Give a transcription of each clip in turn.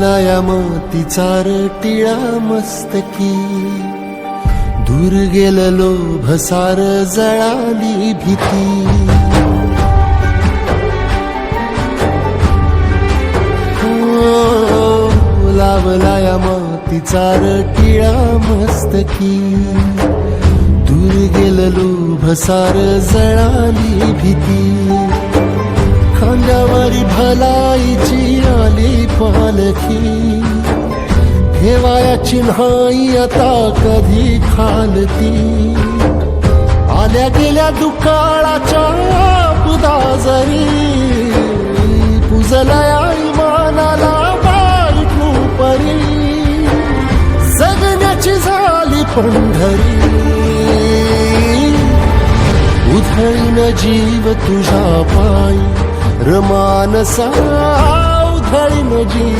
लावलाया मातीचा टिळा मस्तकी. दूर गेललो भसार जळाली भीती. हो, लावलाया मातीचा टिळा मस्तकी. दूर गेललो भसार जळाली भीती. खांद्यावरी भलाई आली पालखी चिन्हाई आता कधी खालती. आल्या गेल्या दुकाळाच्या पुदाजरी पुजलया इमानाला बायकू परी जगण्याची झाली पंढरी. उधळीन जीव तुझा पायी. रमानसा उधळीन जीव.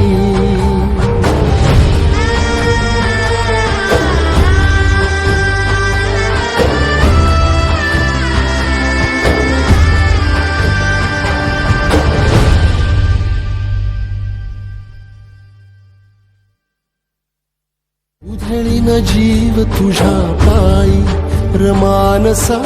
उधळीन जीव तुझ्या पायी. रमानसा